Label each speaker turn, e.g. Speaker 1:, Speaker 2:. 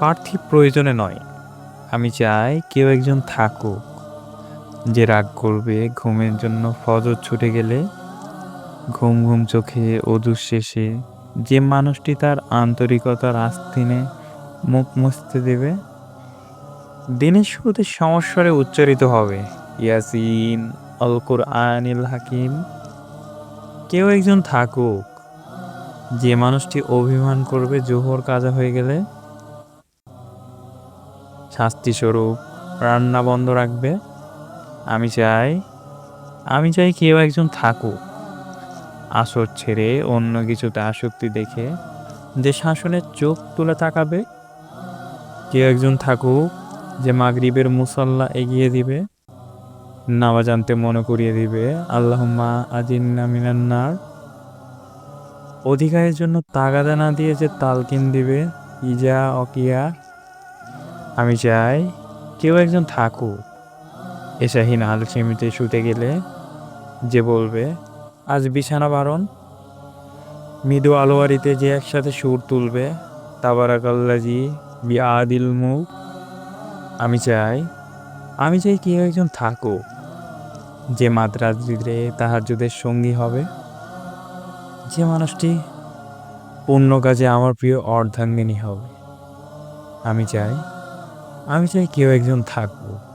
Speaker 1: পার্থিব প্রয়োজনে নয়। আমি চাই কেউ একজন থাকুক, যে রাগ করবে ঘুমের জন্য ফজর ছুটে গেলে। ঘুম ঘুম চোখে অদূর শেষে যে মানুষটি তার আন্তরিকতার আস্তিনে মুখ মুছতে দেবে দিনের শুরুতে সমস্বরে উচ্চারিত হবে, ইয়াসিন অলকুর আনিল হাকিম। কেউ একজন থাকুক, যে মানুষটি অভিমান করবে জোহর কাজা হয়ে গেলে। শাস্তিস্বরূপ রান্না বন্ধ রাখবে। আমি চাই আমি চাই কেউ একজন থাকুক। আসর ছেড়ে অন্য কিছুতে আসক্তি দেখে যে শাসনের চোখ তুলে তাকাবে। কেউ একজন থাকুক যে মাগরিবের মুসল্লা এগিয়ে দিবে। নামাজ আনতে মনে করিয়ে দিবে, আল্লাহম্মা আজিন্না মিনান্নার অধিকারের জন্য তাগাদা না দিয়ে যে তালকিন দিবে, ইজা অকিয়া আমি চাই কেউ একজন থাকুক। এসাহীন আলসেমিতে শুতে গেলে যে বলবে, আজ বিছানা বারণ। মৃদু আলোয়ারিতে যে একসাথে সুর তুলবে তাবারাকাল্লাজি বি আদিল মুখ আমি চাই আমি চাই কেউ একজন থাকুক, যে মাদ্রাজিরে তাহার যুদের সঙ্গী হবে। যে মানুষটি পূর্ণ কাজে আমার প্রিয় অর্ধাঙ্গিনী হবে। আমি চাই আমি চাই কেউ একজন থাকুক।